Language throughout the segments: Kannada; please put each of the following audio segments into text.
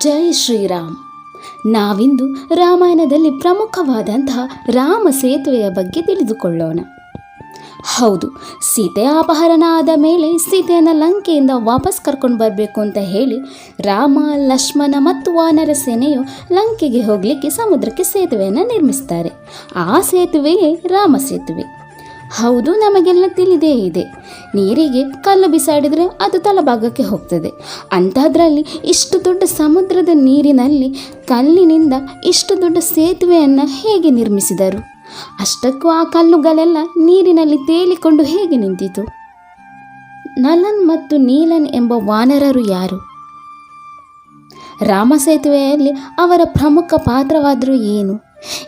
ಜೈ ಶ್ರೀರಾಮ್. ನಾವಿಂದು ರಾಮಾಯಣದಲ್ಲಿ ಪ್ರಮುಖವಾದಂತಹ ರಾಮ ಸೇತುವೆಯ ಬಗ್ಗೆ ತಿಳಿದುಕೊಳ್ಳೋಣ. ಹೌದು, ಸೀತೆ ಅಪಹರಣ ಆದ ಮೇಲೆ ಸೀತೆಯನ್ನು ಲಂಕೆಯಿಂದ ವಾಪಸ್ ಕರ್ಕೊಂಡು ಬರಬೇಕು ಅಂತ ಹೇಳಿ ರಾಮ, ಲಕ್ಷ್ಮಣ ಮತ್ತು ವಾನರ ಸೇನೆಯು ಲಂಕೆಗೆ ಹೋಗಲಿಕ್ಕೆ ಸಮುದ್ರಕ್ಕೆ ಸೇತುವೆಯನ್ನು ನಿರ್ಮಿಸ್ತಾರೆ. ಆ ಸೇತುವೆಯೇ ರಾಮ ಸೇತುವೆ. ಹೌದು, ನಮಗೆಲ್ಲ ತಿಳಿದೇ ಇದೆ. ನೀರಿಗೆ ಕಲ್ಲು ಬಿಸಾಡಿದರೆ ಅದು ತಲಭಾಗಕ್ಕೆ ಹೋಗ್ತದೆ. ಅಂಥದ್ರಲ್ಲಿ ಇಷ್ಟು ದೊಡ್ಡ ಸಮುದ್ರದ ನೀರಿನಲ್ಲಿ ಕಲ್ಲಿನಿಂದ ಇಷ್ಟು ದೊಡ್ಡ ಸೇತುವೆಯನ್ನು ಹೇಗೆ ನಿರ್ಮಿಸಿದರು? ಅಷ್ಟಕ್ಕೂ ಆ ಕಲ್ಲುಗಳೆಲ್ಲ ನೀರಿನಲ್ಲಿ ತೇಲಿಕೊಂಡು ಹೇಗೆ ನಿಂತಿತು? ನಲನ್ ಮತ್ತು ನೀಲನ್ ಎಂಬ ವಾನರರು ಯಾರು? ರಾಮ ಸೇತುವೆಯಲ್ಲಿ ಅವರ ಪ್ರಮುಖ ಪಾತ್ರವಾದರೂ ಏನು?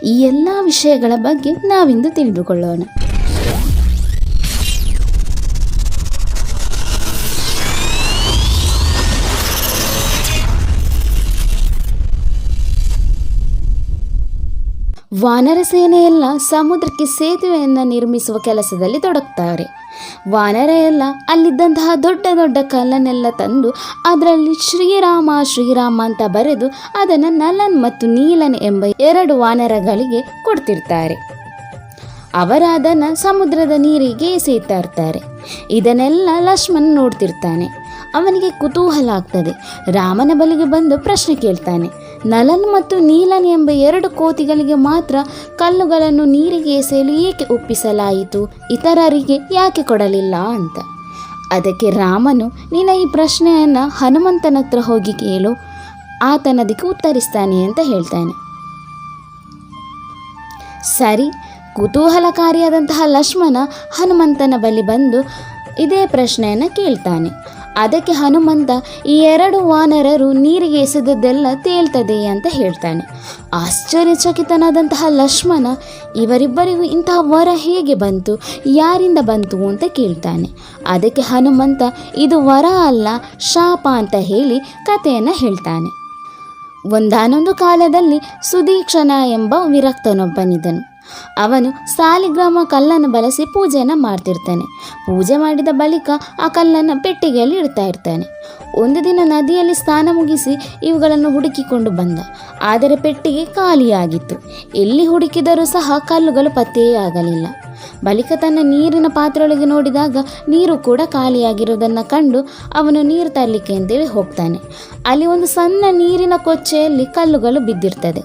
ಈ ಎಲ್ಲ ವಿಷಯಗಳ ಬಗ್ಗೆ ನಾವಿಂದು ತಿಳಿದುಕೊಳ್ಳೋಣ. ವಾನರ ಸೇನೆಯೆಲ್ಲ ಸಮುದ್ರಕ್ಕೆ ಸೇತುವೆಯನ್ನು ನಿರ್ಮಿಸುವ ಕೆಲಸದಲ್ಲಿ ತೊಡಗ್ತಾರೆ. ವಾನರ ಎಲ್ಲ ಅಲ್ಲಿದ್ದಂತಹ ದೊಡ್ಡ ದೊಡ್ಡ ಕಲ್ಲನ್ನೆಲ್ಲ ತಂದು ಅದರಲ್ಲಿ ಶ್ರೀರಾಮ ಶ್ರೀರಾಮ ಅಂತ ಬರೆದು ಅದನ್ನು ನಲನ್ ಮತ್ತು ನೀಲನ್ ಎಂಬ ಎರಡು ವಾನರಗಳಿಗೆ ಕೊಡ್ತಿರ್ತಾರೆ. ಅವರು ಅದನ್ನು ಸಮುದ್ರದ ನೀರಿಗೆ ಎಸೆಯುತ್ತಾ ಇರ್ತಾರೆ. ಇದನ್ನೆಲ್ಲ ಲಕ್ಷ್ಮಣ್ ನೋಡ್ತಿರ್ತಾನೆ. ಅವನಿಗೆ ಕುತೂಹಲ ಆಗ್ತದೆ. ರಾಮನ ಬಳಿಗೆ ಬಂದು ಪ್ರಶ್ನೆ ಕೇಳ್ತಾನೆ. ನಲನ್ ಮತ್ತು ನೀಲನ್ ಎಂಬ ಎರಡು ಕೋತಿಗಳಿಗೆ ಮಾತ್ರ ಕಲ್ಲುಗಳನ್ನು ನೀರಿಗೆ ಎಸೆಯಲು ಏಕೆ ಒಪ್ಪಿಸಲಾಯಿತು? ಇತರರಿಗೆ ಯಾಕೆ ಕೊಡಲಿಲ್ಲ ಅಂತ. ಅದಕ್ಕೆ ರಾಮನು ನಿನ್ನ ಈ ಪ್ರಶ್ನೆಯನ್ನು ಹನುಮಂತನ ಹತ್ರ ಹೋಗಿ ಕೇಳು. ಆತನದಕ್ಕೆ ಉತ್ತರಿಸ್ತಾನೆ ಅಂತ ಹೇಳ್ತಾನೆ. ಸರಿ, ಕುತೂಹಲಕಾರಿಯಾದಂತಹ ಲಕ್ಷ್ಮಣ ಹನುಮಂತನ ಬಳಿ ಬಂದು ಇದೇ ಪ್ರಶ್ನೆಯನ್ನು ಕೇಳ್ತಾನೆ. ಅದಕ್ಕೆ ಹನುಮಂತ, ಈ ಎರಡು ವಾನರರು ನೀರಿಗೆ ಎಸೆದದ್ದೆಲ್ಲ ತೇಲ್ತದೆ ಅಂತ ಹೇಳ್ತಾನೆ. ಆಶ್ಚರ್ಯಚಕಿತನಾದಂತಹ ಲಕ್ಷ್ಮಣ, ಇವರಿಬ್ಬರಿಗೂ ಇಂತಹ ವರ ಹೇಗೆ ಬಂತು? ಯಾರಿಂದ ಬಂತು? ಅಂತ ಕೇಳ್ತಾನೆ. ಅದಕ್ಕೆ ಹನುಮಂತ, ಇದು ವರ ಅಲ್ಲ, ಶಾಪ ಅಂತ ಹೇಳಿ ಕಥೆಯನ್ನು ಹೇಳ್ತಾನೆ. ಒಂದಾನೊಂದು ಕಾಲದಲ್ಲಿ ಸುದೀಕ್ಷಣ ಎಂಬ ವಿರಕ್ತನೊಬ್ಬನಿದ್ದನು ಅವನು ಸಾಲಿಗ್ರಾಮ ಕಲ್ಲನ್ನು ಬಳಸಿ ಪೂಜೆಯನ್ನು ಮಾಡ್ತಿರ್ತಾನೆ. ಪೂಜೆ ಮಾಡಿದ ಬಳಿಕ ಆ ಕಲ್ಲನ್ನು ಪೆಟ್ಟಿಗೆಯಲ್ಲಿ ಇಡ್ತಾ ಇರ್ತಾನೆ. ಒಂದು ದಿನ ನದಿಯಲ್ಲಿ ಸ್ನಾನ ಮುಗಿಸಿ ಇವುಗಳನ್ನು ಹುಡುಕಿಕೊಂಡು ಬಂದ. ಆದರೆ ಪೆಟ್ಟಿಗೆ ಖಾಲಿಯಾಗಿತ್ತು. ಎಲ್ಲಿ ಹುಡುಕಿದರೂ ಸಹ ಕಲ್ಲುಗಳು ಪತ್ತೆಯೇ ಆಗಲಿಲ್ಲ. ಬಳಿಕ ತನ್ನ ನೀರಿನ ಪಾತ್ರೆಯೊಳಗೆ ನೋಡಿದಾಗ ನೀರು ಕೂಡ ಖಾಲಿಯಾಗಿರುವುದನ್ನು ಕಂಡು ಅವನು ನೀರು ತರಲಿಕ್ಕೆ ಅಂತೇಳಿ ಹೋಗ್ತಾನೆ. ಅಲ್ಲಿ ಒಂದು ಸಣ್ಣ ನೀರಿನ ಕೊಚ್ಚೆಯಲ್ಲಿ ಕಲ್ಲುಗಳು ಬಿದ್ದಿರ್ತದೆ.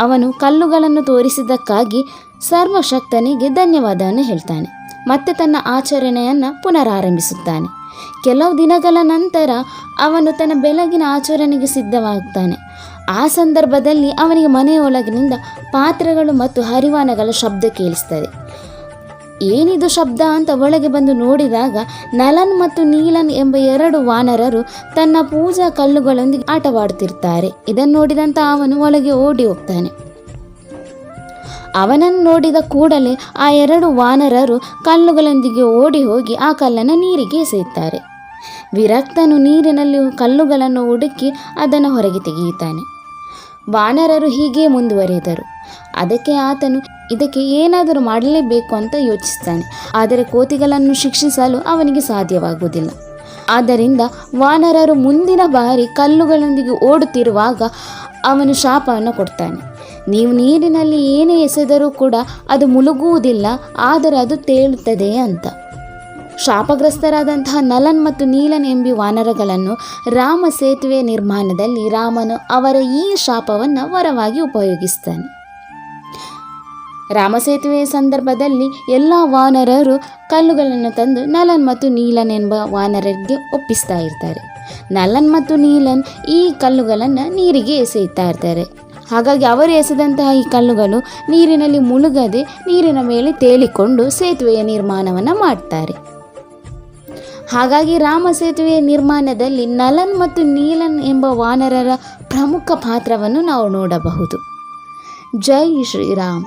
ಅವನು ಕಲ್ಲುಗಳನ್ನು ತೋರಿಸಿದ್ದಕ್ಕಾಗಿ ಸರ್ವಶಕ್ತನಿಗೆ ಧನ್ಯವಾದವನ್ನು ಹೇಳ್ತಾನೆ. ಮತ್ತೆ ತನ್ನ ಆಚರಣೆಯನ್ನು ಪುನರಾರಂಭಿಸುತ್ತಾನೆ. ಕೆಲವು ದಿನಗಳ ನಂತರ ಅವನು ತನ್ನ ಬೆಳಗಿನ ಆಚರಣೆಗೆ ಸಿದ್ಧವಾಗುತ್ತಾನೆ. ಆ ಸಂದರ್ಭದಲ್ಲಿ ಅವನಿಗೆ ಮನೆಯೊಳಗಿನಿಂದ ಪಾತ್ರೆಗಳು ಮತ್ತು ಹರಿವಾನಗಳ ಶಬ್ದ ಕೇಳಿಸ್ತದೆ. ಏನಿದು ಶಬ್ದ ಅಂತ ಒಳಗೆ ಬಂದು ನೋಡಿದಾಗ ನಲನ್ ಮತ್ತು ನೀಲನ್ ಎಂಬ ಎರಡು ವಾನರರು ತನ್ನ ಪೂಜಾ ಕಲ್ಲುಗಳೊಂದಿಗೆ ಆಟವಾಡುತ್ತಿರ್ತಾರೆ ಇದನ್ನು ನೋಡಿದಂತ ಅವನು ಒಳಗೆ ಓಡಿ ಹೋಗ್ತಾನೆ. ಅವನನ್ನು ನೋಡಿದ ಕೂಡಲೇ ಆ ಎರಡು ವಾನರರು ಕಲ್ಲುಗಳೊಂದಿಗೆ ಓಡಿ ಹೋಗಿ ಆ ಕಲ್ಲನ್ನು ನೀರಿಗೆ ಎಸೆಯುತ್ತಾರೆ ವಿರಕ್ತನು ನೀರಿನಲ್ಲಿ ಕಲ್ಲುಗಳನ್ನು ಹುಡುಕಿ ಅದನ್ನು ಹೊರಗೆ ತೆಗೆಯುತ್ತಾನೆ. ವಾನರರು ಹೀಗೆ ಮುಂದುವರೆದರು. ಅದಕ್ಕೆ ಆತನು ಇದಕ್ಕೆ ಏನಾದರೂ ಮಾಡಲೇಬೇಕು ಅಂತ ಯೋಚಿಸ್ತಾನೆ. ಆದರೆ ಕೋತಿಗಳನ್ನು ಶಿಕ್ಷಿಸಲು ಅವನಿಗೆ ಸಾಧ್ಯವಾಗುವುದಿಲ್ಲ. ಆದ್ದರಿಂದ ವಾನರರು ಮುಂದಿನ ಬಾರಿ ಕಲ್ಲುಗಳೊಂದಿಗೆ ಓಡುತ್ತಿರುವಾಗ ಅವನು ಶಾಪವನ್ನು ಕೊಡ್ತಾನೆ. ನೀವು ನೀರಿನಲ್ಲಿ ಏನೇ ಎಸೆದರೂ ಕೂಡ ಅದು ಮುಳುಗುವುದಿಲ್ಲ, ಆದರೆ ಅದು ತೇಲುತ್ತದೆ ಅಂತ. ಶಾಪಗ್ರಸ್ತರಾದಂತಹ ನಲನ್ ಮತ್ತು ನೀಲನ್ ಎಂಬಿ ವಾನರಗಳನ್ನು ರಾಮ ಸೇತುವೆ ನಿರ್ಮಾಣದಲ್ಲಿ ರಾಮನು ಅವರ ಈ ಶಾಪವನ್ನು ವರವಾಗಿ ಉಪಯೋಗಿಸ್ತಾನೆ. ರಾಮಸೇತುವೆಯ ಸಂದರ್ಭದಲ್ಲಿ ಎಲ್ಲ ವಾನರರು ಕಲ್ಲುಗಳನ್ನು ತಂದು ನಲನ್ ಮತ್ತು ನೀಲನ್ ಎಂಬ ವಾನರರಿಗೆ ಒಪ್ಪಿಸ್ತಾ ಇರ್ತಾರೆ. ನಲನ್ ಮತ್ತು ನೀಲನ್ ಈ ಕಲ್ಲುಗಳನ್ನು ನೀರಿಗೆ ಎಸೆಯುತ್ತಾ ಇರ್ತಾರೆ. ಹಾಗಾಗಿ ಅವರು ಎಸೆದಂತಹ ಈ ಕಲ್ಲುಗಳು ನೀರಿನಲ್ಲಿ ಮುಳುಗದೆ ನೀರಿನ ಮೇಲೆ ತೇಲಿಕೊಂಡು ಸೇತುವೆಯ ನಿರ್ಮಾಣವನ್ನು ಮಾಡ್ತಾರೆ. ಹಾಗಾಗಿ ರಾಮ ಸೇತುವೆಯ ನಿರ್ಮಾಣದಲ್ಲಿ ನಲನ್ ಮತ್ತು ನೀಲನ್ ಎಂಬ ವಾನರರ ಪ್ರಮುಖ ಪಾತ್ರವನ್ನು ನಾವು ನೋಡಬಹುದು. ಜೈ ಶ್ರೀರಾಮ್.